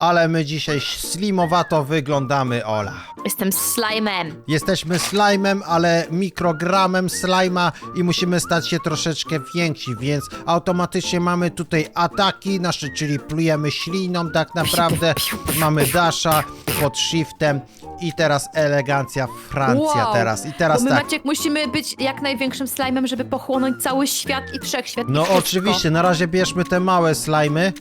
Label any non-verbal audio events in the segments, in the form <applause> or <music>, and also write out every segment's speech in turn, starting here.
ale my dzisiaj slimowato wyglądamy, Ola. Jestem slime'em. Jesteśmy slime'em, ale mikrogramem slima i musimy stać się troszeczkę więksi, więc automatycznie mamy tutaj ataki nasze, czyli plujemy śliną tak naprawdę. Mamy dasha pod shiftem i teraz elegancja Francja Wow. teraz. I teraz Bo my, tak. Maciek, musimy być jak największym slime'em, żeby pochłonąć cały świat i wszechświat. i No wszystko. oczywiście, na razie bierzmy te małe slimy.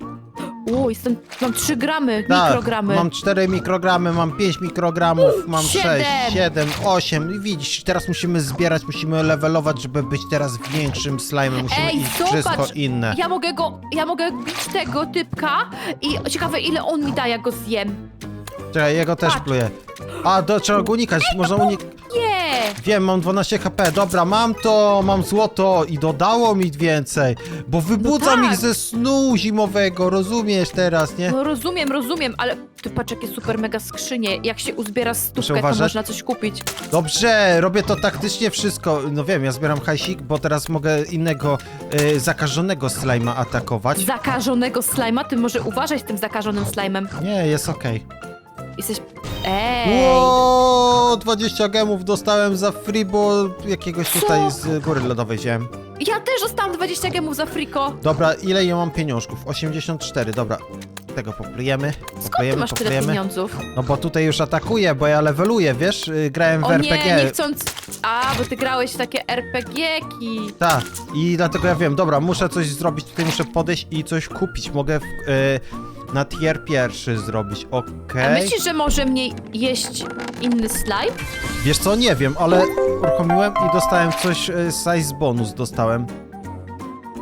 O, jestem, mam 3 gramy, Tak, mikrogramy. mam 4 mikrogramy, mam 5 mikrogramów, mam 6, siedem. 7, 8. I widzisz, teraz musimy zbierać, musimy levelować, żeby być teraz większym slime'em. Musimy Ej, iść zobacz! wszystko inne. Ja mogę go, ja mogę bić tego typka i ciekawe ile on mi da, jak go zjem. Czekaj, jego też Patrz. pluję. A, do, trzeba go unikać, można unikać. Wiem, mam 12 HP, dobra, mam to, mam złoto i dodało mi więcej, bo wybudzam tak. ich ze snu zimowego, rozumiesz teraz, nie? No rozumiem, rozumiem, ale ty patrz jakie super mega skrzynie. Jak się uzbiera stówkę, to uważać? można coś kupić. Dobrze, robię to taktycznie wszystko. No wiem, ja zbieram hajsik, bo teraz mogę innego y, zakażonego slajma atakować. Zakażonego slajma, ty może uważaj z tym zakażonym slajmem. Nie, jest okej. Jesteś... Ej! Ło, 20 gemów dostałem za free, bo jakiegoś Co? tutaj z góry lodowej wziąłem. Ja też dostałam 20 gemów za friko. Dobra, ile ja mam pieniążków? 84, dobra. Tego poplujemy, Skąd ty poplujemy, masz tyle poplujemy. pieniądzów? No bo tutaj już atakuję, bo ja leveluję, wiesz? Y, Grałem w O RPG. nie, nie chcąc... A, bo ty grałeś w takie RPG-ki. Tak, i dlatego ja wiem, dobra, muszę coś zrobić, tutaj muszę podejść i coś kupić. Mogę w, y, na tier pierwszy zrobić, okej. A myślisz, że może mnie jeść inny slime? Wiesz co, nie wiem, ale uruchomiłem i dostałem coś, y, size bonus dostałem.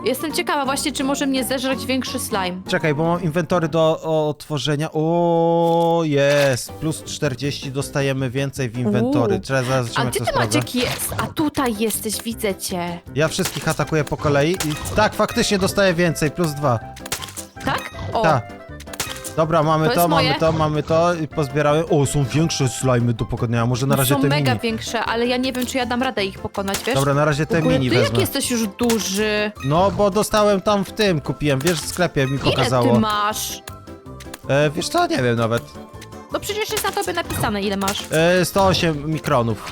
Jestem ciekawa właśnie, czy może mnie zeżreć większy slime. Czekaj, bo mam inwentory do otworzenia. O, jest, plus 40 dostajemy więcej w inwentory. Uuu. Trzeba zaraz A zobaczymy, gdzie jak ty to sprawdza. Maciek jest? A tutaj jesteś, widzę cię. Ja wszystkich atakuję po kolei i tak, faktycznie dostaję więcej, plus dwa. Tak? O, Tak. Dobra, mamy To to, jest mamy moje? to, mamy to i pozbierałem. O, są większe slajmy do pokonania, może na razie są te mega mini. większe, ale ja nie wiem, czy ja dam radę ich pokonać, wiesz? Dobra, na razie te ogóle mini ty jak wezmę. jesteś już duży? No, bo dostałem tam w tym, kupiłem, wiesz, w sklepie mi Ile pokazało. ty masz? E, wiesz co, nie wiem nawet. No przecież jest na tobie napisane, ile masz. E, 108 mikronów.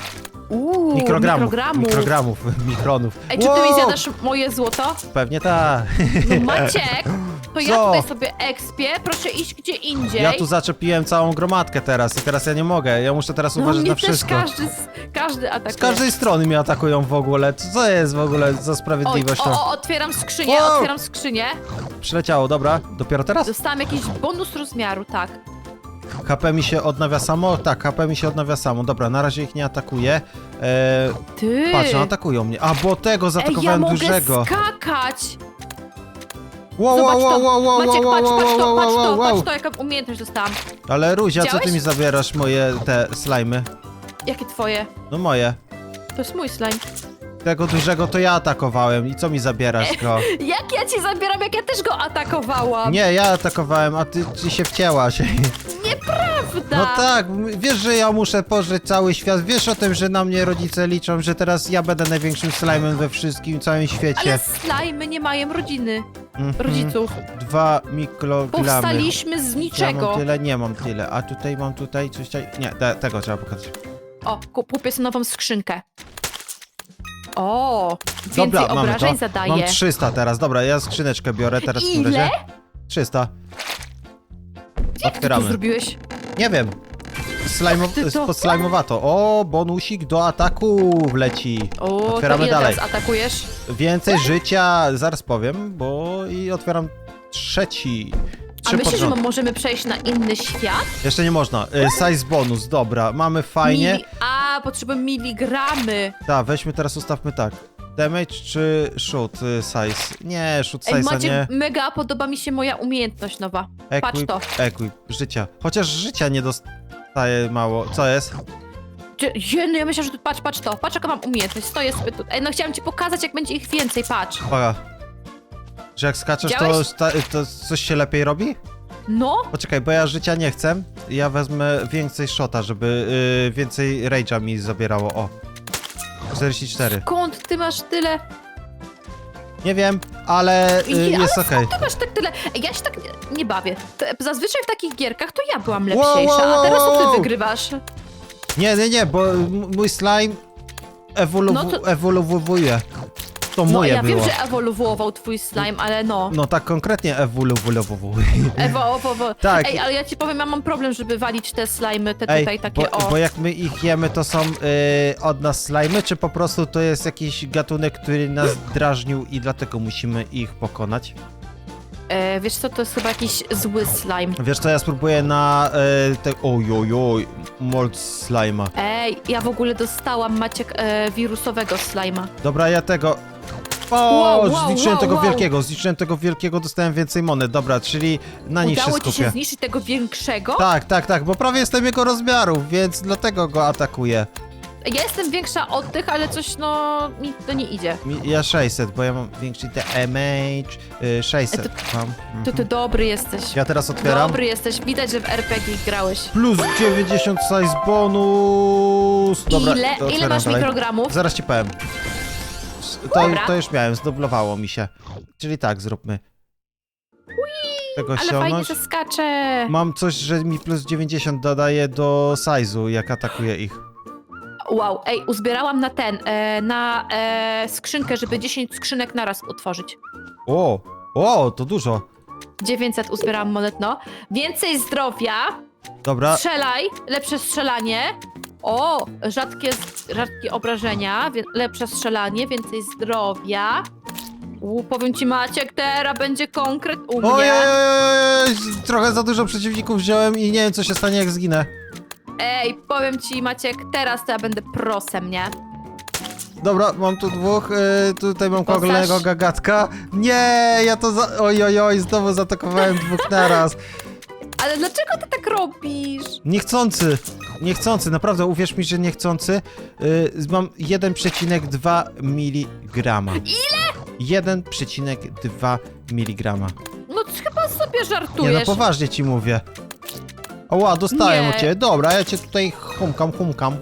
Uuu, Mikrogramów. mikrogramów. Mikrogramów, <laughs> mikronów. Ej, czy ty mi Wow! zjadasz moje złoto? Pewnie tak. No <laughs> Maciek, to ja Co? tutaj sobie ekspię, proszę iść gdzie indziej. Ja tu zaczepiłem całą gromadkę teraz i teraz ja nie mogę. Ja muszę teraz no uważać mnie na też wszystko. każdy, z- każdy atakuje. Z każdej strony mnie atakują w ogóle. Co jest w ogóle za Oj, sprawiedliwość? o, o, otwieram skrzynię, Wow! otwieram skrzynię. Przyleciało, dobra. Dopiero teraz? Dostałam jakiś bonus rozmiaru, tak. HP mi się odnawia samo? Tak, HP mi się odnawia samo. Dobra, na razie ich nie atakuję. Eee, Ty! patrz, no atakują mnie. A, bo tego Ej, ja zaatakowałem mogę dużego. skakać! Wow, wow, Zobacz wow, to! wow, wow, Maciek, wow, patrz, wow, patrz to, wow, patrz wow, to, wow. patrz to, jaka umiejętność dostałam. Ale Ruzia, co ty Widziałeś? mi zabierasz moje te slajmy? Jakie twoje? No moje. To jest mój slime. Tego dużego to ja atakowałem i co mi zabierasz go? <laughs> Jak ja ci zabieram, jak ja też go atakowałam? Nie, ja atakowałem, a ty, ty się wcięłaś. <laughs> Nieprawda! No tak, wiesz, że ja muszę pożyć cały świat. Wiesz o tym, że na mnie rodzice liczą, że teraz ja będę największym slajmem we wszystkim, całym świecie. Ale slajmy nie mają rodziny, Mhm. rodziców. Dwa mikrogramy. Powstaliśmy z Ja niczego. mam tyle, nie mam tyle. A tutaj mam tutaj coś. tutaj- Nie, te, tego trzeba pokazać. O, kup- kupię sobie nową skrzynkę. O, więcej Dobra, mamy to. obrażeń zadaje. Mam 300 teraz. Dobra, ja skrzyneczkę biorę teraz w tym Ile? razie. 300. Jak ty to Otwieramy. zrobiłeś? Nie wiem. Slajmo, ty to- Podslajmowato. O, bonusik do ataku leci. O, Otwieramy ile dalej. teraz atakujesz? Więcej życia, zaraz powiem, bo i otwieram trzeci. A Trzy myślisz, że możemy przejść na inny świat? Jeszcze nie można. Y, Size bonus, dobra, mamy fajnie. Mili... A, potrzebuję miligramy. Tak, weźmy teraz ustawmy tak. Damage czy shoot y, size? Nie, shoot Ej, size, Maciek, nie. mega podoba mi się moja umiejętność nowa. Patrz to. equip, życia. Chociaż życia nie dostaje mało. Co jest? Dzie- Jeny, ja myślę, że tu patrz, patrz to. Patrz, jaka mam umiejętność. Stoję sobie tu. Ej, no chciałam ci pokazać, jak będzie ich więcej, patrz. Uwaga. Że jak skaczesz, to, Widziałeś? sta- to coś się lepiej robi? No, Poczekaj, bo ja życia nie chcę. Ja wezmę więcej shota, żeby y, więcej rage'a mi zabierało. O. 44. skąd ty masz tyle? Nie wiem, ale y, Ej, ale jest okej. Ty masz tak tyle. Ej, ja się tak nie bawię. Zazwyczaj w takich gierkach to ja byłam Wow, lepsza, wow, a teraz to wow, ty wow. wygrywasz. Nie, nie, nie, bo m- mój slime ewoluw No to- ewoluowuje. To No moje ja było. wiem, że ewoluował twój slime, ale no. No tak konkretnie ewoluowuje. Ewo, ewo, ewo. Tak. Ej, ale ja ci powiem, ja mam problem, żeby walić te slimy, te tutaj takie bo, o. bo jak my ich jemy, to są y, od nas slimy, czy po prostu to jest jakiś gatunek, który nas drażnił i dlatego musimy ich pokonać? E, wiesz co, to jest chyba jakiś zły slime. Wiesz co, ja spróbuję na y, te... Ojojoj, mold slime'a. Ej, ja w ogóle dostałam, Maciek, e, wirusowego slima. Dobra, ja tego... O, Wow, wow, zliczyłem wow, tego wow. wielkiego, zliczyłem tego wielkiego, dostałem więcej monet. Dobra, czyli na nich się Udało ci się skupię. zniszczyć tego większego? Tak, tak, tak, bo prawie jestem jego rozmiarów, więc dlatego go atakuję. Ja jestem większa od tych, ale coś, no, mi to nie idzie. Mi- Ja 600, bo ja mam większy damage. Y, 600 mam. To ty dobry jesteś. Ja teraz otwieram. Dobry jesteś, widać, że w RPG grałeś. Plus 90 size bonus. Dobra, ile, to ile otwieram masz dalej. mikrogramów? Zaraz ci powiem. To, Dobra. to już miałem, zdublowało mi się. Czyli tak, zróbmy. Tego Ale fajnie ściągnąć. skacze. Mam coś, że mi plus 90 dodaje do size'u, jak atakuję ich. Wow, ej, uzbierałam na ten, e, na e, skrzynkę, żeby 10 skrzynek naraz utworzyć. O, o, to dużo. 900 uzbierałam monet, no. Więcej zdrowia, Dobra, strzelaj, lepsze strzelanie. O, rzadkie, rzadkie obrażenia, wie, lepsze strzelanie, więcej zdrowia. U, powiem ci Maciek, teraz będzie konkret u mnie. Ojej, trochę za dużo przeciwników wziąłem i nie wiem, co się stanie, jak zginę. Ej, powiem ci Maciek, teraz to ja będę prosem, nie? Dobra, mam tu dwóch, y, tutaj mam Postaż. kolejnego gagatka. Nie, ja to za... Oj, oj, oj, znowu zaatakowałem dwóch <laughs> naraz. Ale dlaczego ty tak robisz? Niechcący, niechcący, naprawdę, uwierz mi, że niechcący. Y, mam 1,2 mg. Ile? 1,2 mg. No chyba sobie Nie no, żartujesz. poważnie ci mówię. Oła, dostałem Nie. od ciebie. Dobra, ja cię tutaj humkam, humkam.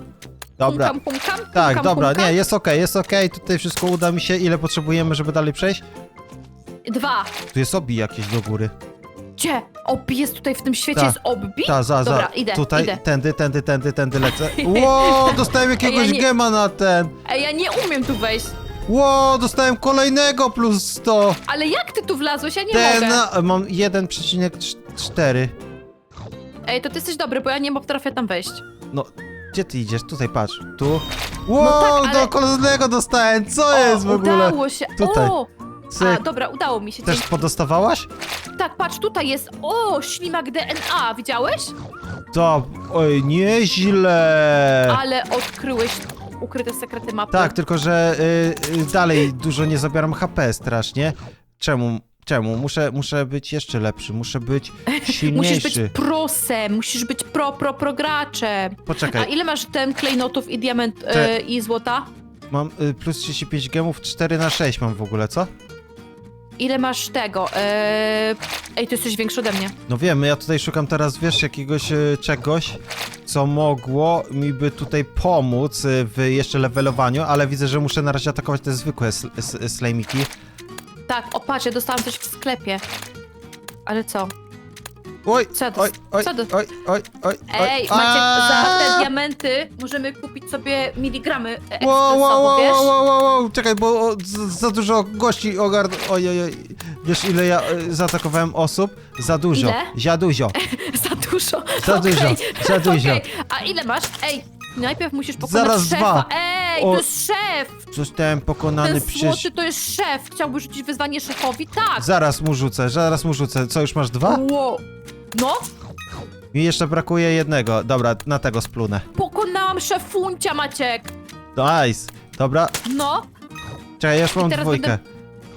Dobra. Pumkam, pumkam, Tak, pumkam, dobra, pumkam. nie, jest okej, jest okej, tutaj wszystko uda mi się. Ile potrzebujemy, żeby dalej przejść? Dwa. Tu jest obi jakieś do góry. Gdzie? Obi jest tutaj w tym świecie, Ta. jest obi? Ta, za, za. Dobra, idę, Tutaj, idę. tędy, tędy, tędy, tędy lecę. <laughs> Ło, dostałem jakiegoś nie- gema na ten. Ej, ja nie umiem tu wejść. Ło, dostałem kolejnego plus 100. Ale jak ty tu wlazłeś? Ja nie Ten, mogę. mam 1,4. Ej, to ty jesteś dobry, bo ja nie potrafię tam wejść. No, gdzie ty idziesz? Tutaj, patrz. Tu. Ło, No tak, ale- do kolejnego dostałem. Co jest w ogóle? udało się. Tutaj. O! Cyk. A, dobra, udało mi się. Też Dzięki. podostawałaś? Tak, patrz, tutaj jest. O, ślimak DNA, widziałeś? To, oj, nieźle. Ale odkryłeś ukryte sekrety mapy. Tak, tylko że y, y, dalej dużo nie zabieram HP strasznie. Czemu? Czemu? Muszę, muszę być jeszcze lepszy, muszę być <laughs> Musisz silniejszy. być prosem, musisz być pro, pro, pro graczem. A Poczekaj, ile masz ten klejnotów i diament Te- e, i złota? mam y, plus 35 gemów, 4 na 6 mam w ogóle, co? Ile masz tego? E... Ej, ty jesteś większy ode mnie. No wiem, ja tutaj szukam teraz, wiesz, jakiegoś y, czegoś, co mogło mi by tutaj pomóc y, w jeszcze levelowaniu, ale widzę, że muszę na razie atakować te zwykłe sl s- slajmiki. Tak, o patrz, ja dostałam coś w sklepie. Ale co? Oj, Co to- oj, oj, co to- oj, oj, oj, Ej, oj. Maciek, za te diamenty możemy kupić sobie miligramy e, Wow, wow, wow, wiesz? wow, wow, wow, wow, czekaj, bo o, za, za dużo gości ogarn... Oj, oj, oj. Wiesz, ile ja y, zaatakowałem osób? Za dużo. Ile? Za dużo. <laughs> Za dużo. Za Okej, dużo, za dużo. okej. A ile masz? Ej, najpierw musisz pokonać Zaraz szefa. dwa. Ej, O, to jest szef! Zostałem pokonany Ten przez... złoty to jest szef. Chciałbyś rzucić wyzwanie szefowi? Tak. Zaraz mu rzucę, zaraz mu rzucę. Co, już masz dwa? Wow. No, Mi jeszcze brakuje jednego. Dobra, na tego splunę. pokonałam szefuncia, Maciek. Nice. Dobra, No, czekaj, ja już mam teraz dwójkę.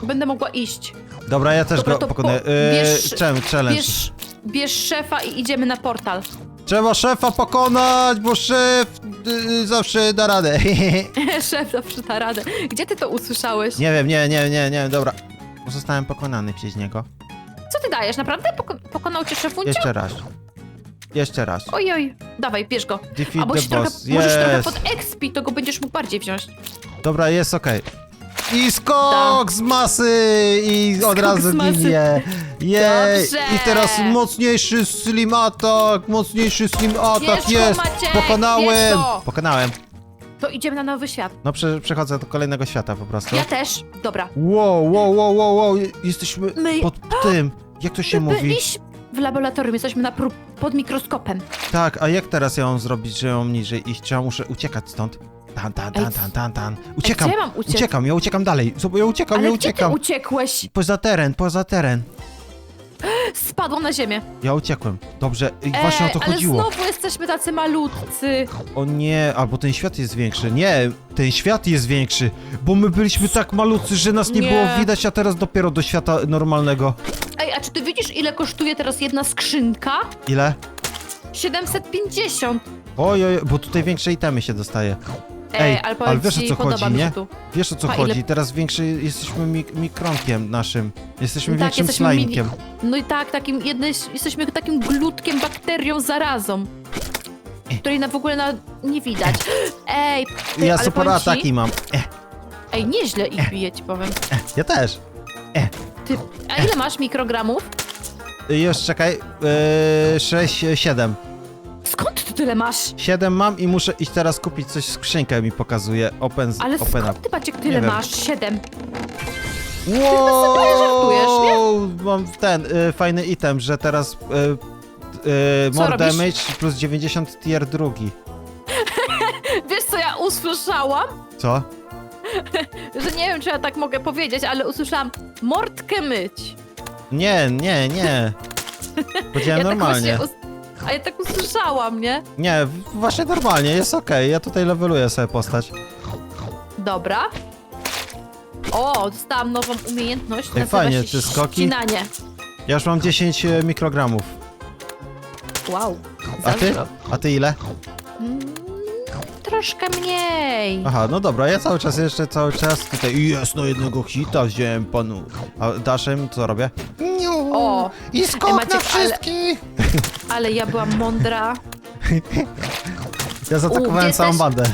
będę mogła iść. Dobra, ja też Dobra, go to pokonuję. po- Yy, bierz- czemu? Challenge. Bierz, bierz szefa i idziemy na portal. Trzeba szefa pokonać, bo szef yy, zawsze da radę. <laughs> <laughs> Szef zawsze da radę. Gdzie ty to usłyszałeś? nie wiem, nie, nie, nie, nie, dobra. Zostałem pokonany przez niego. Co ty dajesz? Naprawdę Poko pokonał cię szefuncia? Jeszcze raz. Jeszcze raz. Ojoj, dawaj, bierz go. Defeat Albo the się trochę, boss. możesz trochę pod expi, to go będziesz mógł bardziej wziąć. Dobra, jest okej. I skok z masy i od Skok razu z masy. ginie. Jej. Dobrze. I teraz mocniejszy slim atak, mocniejszy slim atak Bierz go, jest. Maciek, bierz Pokonałem. go. Pokonałem. To idziemy na nowy świat. No prze, przechodzę do kolejnego świata po prostu. Ja też. Dobra. Wow, wow, wow, wow, wow. Jesteśmy My- pod tym. Jak to się mówi? Byliśmy w laboratorium, jesteśmy na prób pod mikroskopem. Tak, a jak teraz ja mam zrobić, że mam niżej iść? Ja muszę uciekać stąd? Tan, tan, tan, Ej, tan, tan, tan. Uciekam, gdzie ja mam uciec? uciekam, ja uciekam dalej. Zobacz, ja uciekam, Ale ja gdzie ty uciekam. uciekłeś? Poza teren, poza teren. Spadłam na ziemię. Ja uciekłem. Dobrze, i właśnie o to ale chodziło. znowu jesteśmy tacy malutcy. O nie, albo ten świat jest większy. Nie, ten świat jest większy, bo my byliśmy tak malutcy, że nas nie, Nie. było widać, a teraz dopiero do świata normalnego. Ej, a czy ty widzisz, ile kosztuje teraz jedna skrzynka? Ile? 750. Oj, oj, bo tutaj większe itemy się dostaje. Ej, Ej, ale, ale wiesz, o co chodzi, nie? tu. Wiesz o co A ile- chodzi? Teraz większy jesteśmy mik mikronkiem naszym. Jesteśmy Tak, większym jesteśmy slajmkiem. No i tak, takim jednej, jesteśmy takim glutkiem, bakterią, zarazą. Której na w ogóle na, nie widać. Ej, ty, Ja super ci- ataki mam. E, Ej, nieźle ich bije, ci powiem. e, ja też. Ty, a ile masz mikrogramów? Już czekaj. Yy, 6, 7. Tyle masz? 7 mam i muszę iść teraz kupić coś. Skrzynkę mi pokazuje. Open z Ale open up. skąd ty, Maciek, tyle wiem. masz? Siedem. Wow! żartujesz, Mam ten y, fajny item, że teraz y, y, Co more robisz? damage plus 90 tier drugi. <laughs> Wiesz, co ja usłyszałam? Co? <laughs> Że nie wiem, czy ja tak mogę powiedzieć, ale usłyszałam mordkę myć. Nie, nie, nie. <laughs> Powiedziałem ja normalnie. Tak właśnie a ja tak usłyszałam, nie? Nie, właśnie normalnie, jest okej. Ja tutaj leveluję sobie postać. Dobra. O, dostałam nową umiejętność. Ej, nazywa fajnie, się te skoki. ścinanie. Ja już mam 10 e, mikrogramów. Wow. A ty? A ty ile? Mm, troszkę mniej. Aha, no dobra, ja cały czas jeszcze cały czas tutaj jest no jednego hita wziąłem panu. A daszem co robię? Niu, O. I skok Maciek, na ale- wszystkich! Ale ja byłam mądra. Ja zaatakowałem gdzie całą jesteś? bandę.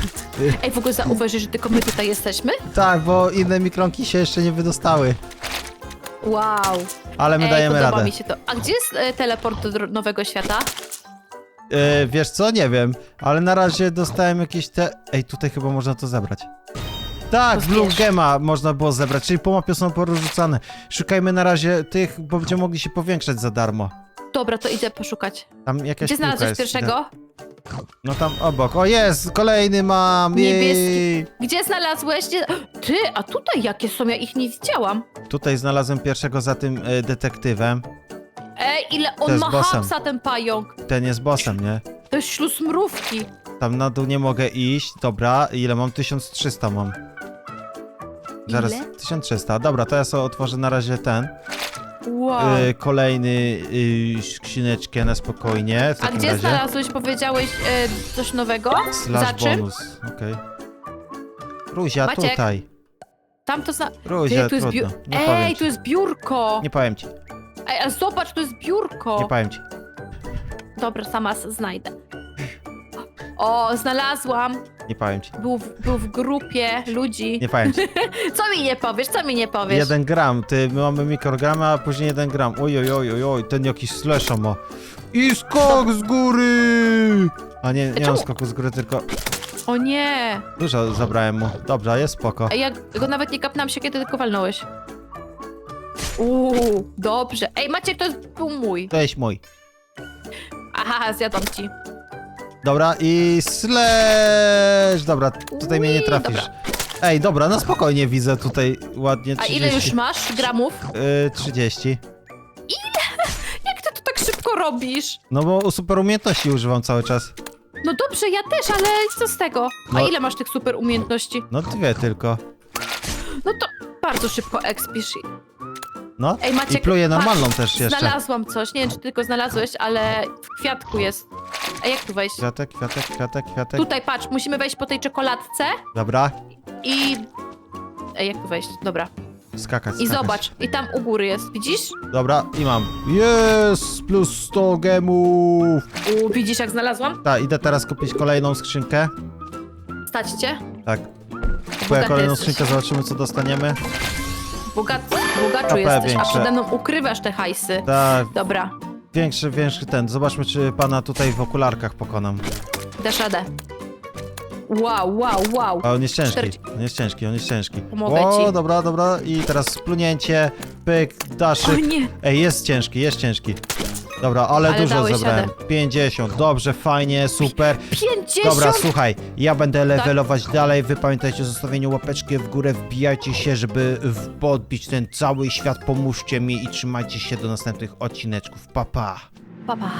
Ej, w ogóle zauważysz, że tylko my tutaj jesteśmy? Tak, bo inne mikronki się jeszcze nie wydostały. Wow. Ale my Ej, dajemy podoba radę. mi się to. A gdzie jest e, teleport do dro- nowego świata? E, wiesz co? Nie wiem, ale na razie dostałem jakieś te... Ej, tutaj chyba można to zebrać. Tak, To Blue. Gema można było zebrać, czyli po mapie są porzucane. Szukajmy na razie tych, bo będziemy mogli się powiększać za darmo. Dobra, to idę poszukać. Tam jakaś Gdzie piłka znalazłeś jest, pierwszego? No tam obok. O jest, kolejny mam. Niebieski. Jej. Gdzie znalazłeś? Gdzie... Ty, a tutaj jakie są? Ja ich nie widziałam. Tutaj znalazłem pierwszego za tym e, detektywem. Ej, ile on jest ma bossem. hapsa, ten pająk. Ten jest bossem, nie? To jest śluz mrówki. Tam na dół nie mogę iść. Dobra, ile mam? 1300 mam. Zaraz, Ile? 1300. Dobra, to ja sobie otworzę na razie ten. Wow. E, kolejny y, skrzyneczkę na spokojnie. W a takim gdzie razie. znalazłeś, powiedziałeś e, coś nowego? Slash Za czym? bonus. Okej. Ruzia, Maciek, tutaj. Tam to zna... Ruzia, Ty, tu jest trudno. Nie powiem Ej, ci. tu jest biurko. Nie powiem ci. Ej, a zobacz, tu jest biurko. Nie powiem ci. Dobra, sama s- znajdę. O, znalazłam. Nie powiem ci. Był w, był w grupie ludzi. Nie powiem ci. <laughs> Co mi nie powiesz, co mi nie powiesz? Jeden gram, ty, my mamy mikrogramy, a później jeden gram. Oj, oj, oj, oj, oj, ten jakiś slasha ma. I skok z góry! A nie, nie mam czemu? skoku z góry, tylko O nie. dużo zabrałem mu. Dobra, jest spoko. Ej, ja go nawet nie kapnęłam się, kiedy tylko walnąłeś. Uuu, dobrze. Ej, Maciek, to jest, był mój. To jest mój. Aha, zjadłam ci. Dobra, i slash! Dobra, tutaj mnie nie Ui, trafisz. dobra. Ej, dobra, na spokojnie widzę tutaj ładnie A 30. ile już masz gramów? Y, 30. <laughs> Jak ty to tak szybko robisz? No bo super umiejętności używam cały czas. No dobrze, ja też, ale co z tego? A No. ile masz tych super umiejętności? No dwie tylko. No to bardzo szybko expisz. No Ej, Maciek, i pluję normalną patrz, też jeszcze. Znalazłam coś, nie wiem czy ty tylko znalazłeś, ale w kwiatku jest. A jak tu wejść? Kwiatek, kwiatek, kwiatek, kwiatek. Tutaj patrz, musimy wejść po tej czekoladce Dobra, i... Ej, jak tu wejść? Dobra. skakać, I skakać. zobacz, i tam u góry jest, widzisz? Dobra, i mam. Jest! Plus 100 gemów! U, widzisz jak znalazłam? Tak, idę teraz kupić kolejną skrzynkę. Stać cię? Tak. bogaty kolejną jesteś. skrzynkę, zobaczymy co dostaniemy. Bogat, bogaczu jesteś, a większe. przede mną ukrywasz te hajsy. Tak, Dobra, większy, większy ten. Zobaczmy, czy pana tutaj w okularkach pokonam. dasz radę. Wow, wow, wow. A on jest ciężki, Czterdzie- on jest ciężki, on jest ciężki. Pomogę o, ci. dobra, dobra. I teraz splunięcie, pyk, O daszyk. nie, Ej, jest ciężki, jest ciężki. Dobra, ale, Ale dużo dałeś zebrałem. 50, dobrze, fajnie, super. 50! Dobra, słuchaj, ja będę levelować dalej. Wy pamiętajcie o zostawieniu łapeczki w górę, wbijajcie się, żeby w- podbić ten cały świat. Pomóżcie mi i trzymajcie się do następnych odcineczków. Pa, pa. Pa, pa.